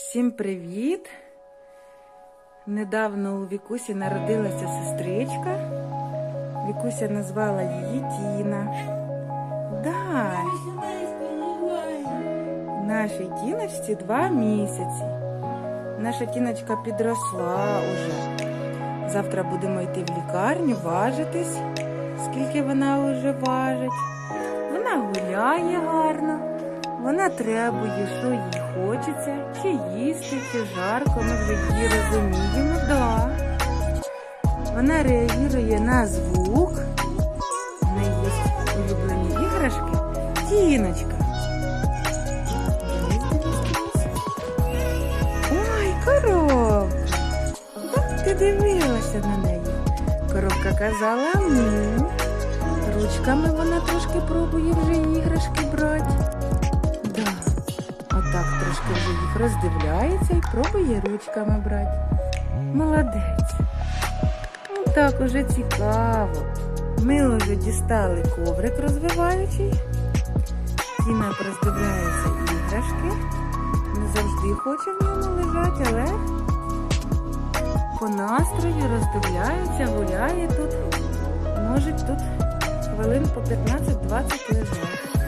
Всім привіт! Недавно у Вікусі народилася сестричка. Вікуся назвала її Тіна. Да, нашій Тіночці два місяці. Наша тіночка підросла уже. Завтра будемо йти в лікарню, важитись, скільки вона вже важить. Вона гуляє гарно, вона требує, що їй хочеться, чи їсти, чи жарко, ми вже її розуміємо, да. Вона реагує на звук, в неї є улюблені іграшки. Тіночка. Ой, коробка. Так ти дивилася на неї. Коробка казала ну. Ручками вона трошки пробує вже іграшки брати. Да. Трошки вже їх роздивляється і пробує ручками брати. Молодець. Ну так уже цікаво. Ми вже дістали коврик розвиваючий. Тіна роздивляється іграшки. Не завжди хоче в ньому лежати, але по настрою роздивляється, гуляє тут. Може тут хвилин по 15-20 лежать.